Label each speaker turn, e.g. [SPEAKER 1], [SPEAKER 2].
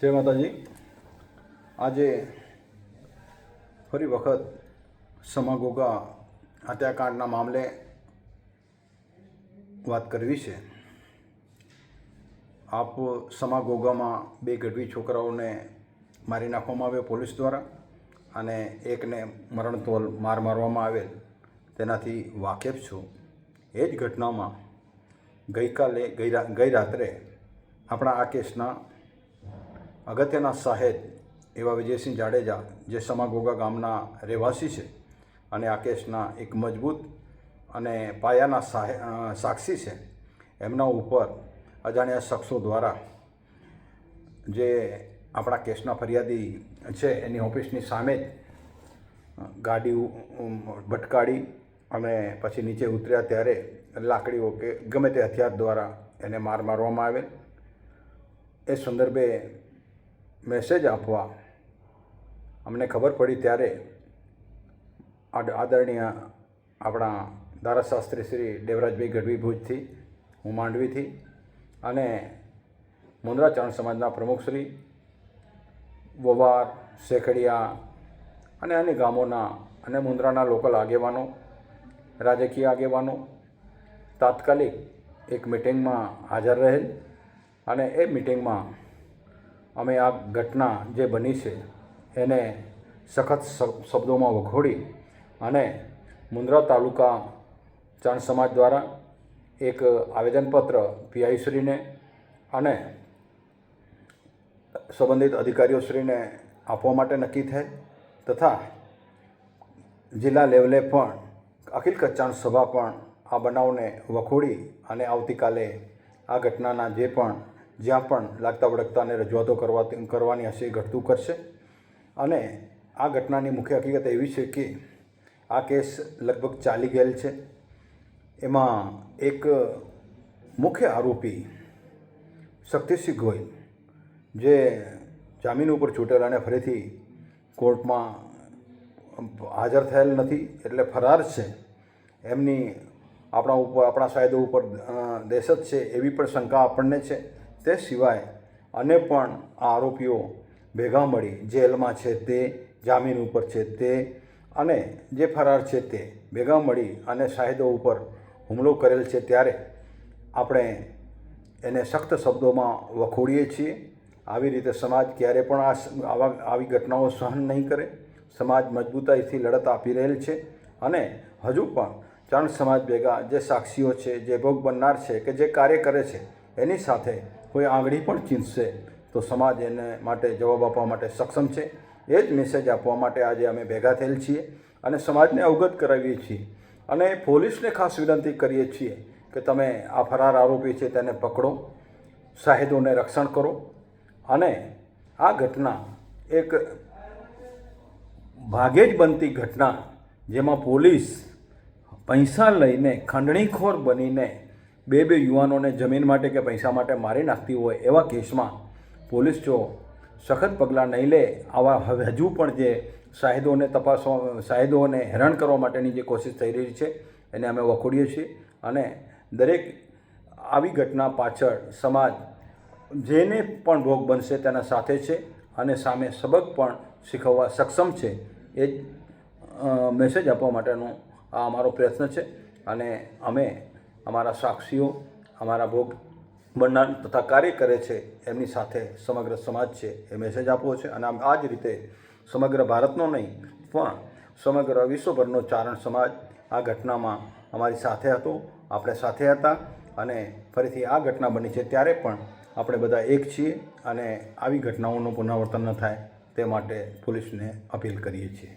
[SPEAKER 1] જય માતાજી. આજે ફરી વખત સમાગોગા હત્યાકાંડના મામલે વાત કરવી છે. આપ સમાગોગામાં બે ગઢવી છોકરાઓને મારી નાખવામાં આવ્યો પોલીસ દ્વારા અને એકને મરણતોલ માર મારવામાં આવેલ. તેનાથી વાકેફ છું. એ જ ઘટનામાં ગઈકાલે ગઈ રાત્રે આપણા આ કેસના અગત્યના સાહેબ એવા વિજયસિંહ જાડેજા, જે સમાગોગા ગામના રહેવાસી છે અને આ કેસના એક મજબૂત અને પાયાના સાક્ષી છે, એમના ઉપર અજાણ્યા શખ્સો દ્વારા જે આપણા કેસના ફરિયાદી છે, એની ઓફિસની સામે જ ગાડી ભટકાડી અને પછી નીચે ઉતર્યા ત્યારે લાકડીઓ કે ગમે તે હથિયાર દ્વારા એને માર મારવામાં આવેલ. એ સંદર્ભે મેસેજ આપવા. અમને ખબર પડી ત્યારે આદ- આદરણીય આપણા ધારાશાસ્ત્રી શ્રી દેવરાજભાઈ ગઢવી ભુજથી હું માંડવીથી અને મુન્દ્રા ચરણ સમાજના પ્રમુખ શ્રી વવાર શેખડિયા અને અન્ય ગામોના અને મુન્દ્રાના લોકલ આગેવાનો, રાજકીય આગેવાનો તાત્કાલિક એક મિટિંગમાં હાજર રહેલ અને એ મિટિંગમાં અમે આ ઘટના જે બની છે, એને સખત શબ્દોમાં વખોડી અને મુંદ્રા તાલુકા ચાણ સમાજ દ્વારા એક આવેદનપત્ર પીઆઈશ્રીને અને સંબંધિત અધિકારીઓશ્રીને આપવા માટે નક્કી થયેલ તથા જિલ્લા લેવલે પણ અખિલ કચ્છાણ સભા પણ આ બનાવને વખોડી અને આવતીકાલે આ ઘટનાના જે પણ જ્યાં પણ લાગતા વળગતાને રજૂઆતો કરવા કરવાની હશે એ ઘટતું કરશે. અને આ ઘટનાની મુખ્ય હકીકત એવી છે કે આ કેસ લગભગ ચાલી ગયેલ છે. એમાં એક મુખ્ય આરોપી શક્તિસિંહ ગોયલ, જે જામીન ઉપર છૂટેલ અને ફરીથી કોર્ટમાં હાજર થયેલ નથી એટલે ફરાર છે. એમની આપણા ઉપર આપણા સાહેદો ઉપર દહેશત છે એવી પણ શંકા આપણને છે. તે સિવાય અને પણ આ આરોપીઓ ભેગા મળી જેલમાં છે તે, જામીન ઉપર છે તે અને જે ફરાર છે તે ભેગા મળી અને શાહિદો ઉપર હુમલો કરેલ છે ત્યારે આપણે એને સખ્ત શબ્દોમાં વખોડીએ છીએ. આવી રીતે સમાજ ક્યારે પણ આ આવા, આવી ઘટનાઓ સહન નહીં કરે. સમાજ મજબૂતાઈથી લડત આપી રહેલ છે અને હજુ પણ ચાણ સમાજ ભેગા જે સાક્ષીઓ છે, જે ભોગ બનનાર છે કે જે કાર્ય કરે છે, એની સાથે કોઈ આંગળી પણ ચીંધશે, તો સમાજ એને માટે જવાબ આપવા માટે સક્ષમ છે. એ જ મેસેજ આપવા માટે આજે અમે ભેગા થયેલ છીએ અને સમાજને અવગત કરાવીએ છીએ. અને પોલીસને ખાસ વિનંતી કરીએ છીએ કે તમે આ ફરાર આરોપી છે તેને પકડો સાહેદોને રક્ષણ કરો. અને આ ઘટના એક ભાગે જ બનતી ઘટના, જેમાં પોલીસ પૈસા લઈને ખંડણીખોર બનીને બે બે યુવાનોને જમીન માટે કે પૈસા માટે મારી નાખતી હોય એવા કેસમાં પોલીસ જો સખત પગલાં નહીં લે, આવા હવે હજુ પણ જે સાહેદોને તપાસવા સાહેદોને હેરાન કરવા માટેની જે કોશિશ થઈ રહી છે, એને અમે વખોડીએ છીએ અને દરેક આવી ઘટના પાછળ સમાજ જેને પણ ભોગ બનશે તેના સાથે છે અને સામે સબક પણ શીખવવા સક્ષમ છે, એ મેસેજ આપવા માટેનો આ અમારો પ્રયત્ન છે અને અમે અમારા સાક્ષીઓ, અમારા ભોગ બનનાર તથા કાર્ય કરે છે, એમની સાથે સમગ્ર સમાજ છે, એ મેસેજ આપવો છે. અને આમ આ જ રીતે સમગ્ર ભારતનો નહીં, પણ સમગ્ર વિશ્વભરનો ચારણ સમાજ આ ઘટનામાં અમારી સાથે હતો, આપણે સાથે હતા અને ફરીથી આ ઘટના બની છે ત્યારે પણ આપણે બધા એક છીએ અને આવી ઘટનાઓનું પુનરાવર્તન ન થાય તે માટે પોલીસને અપીલ કરીએ છીએ.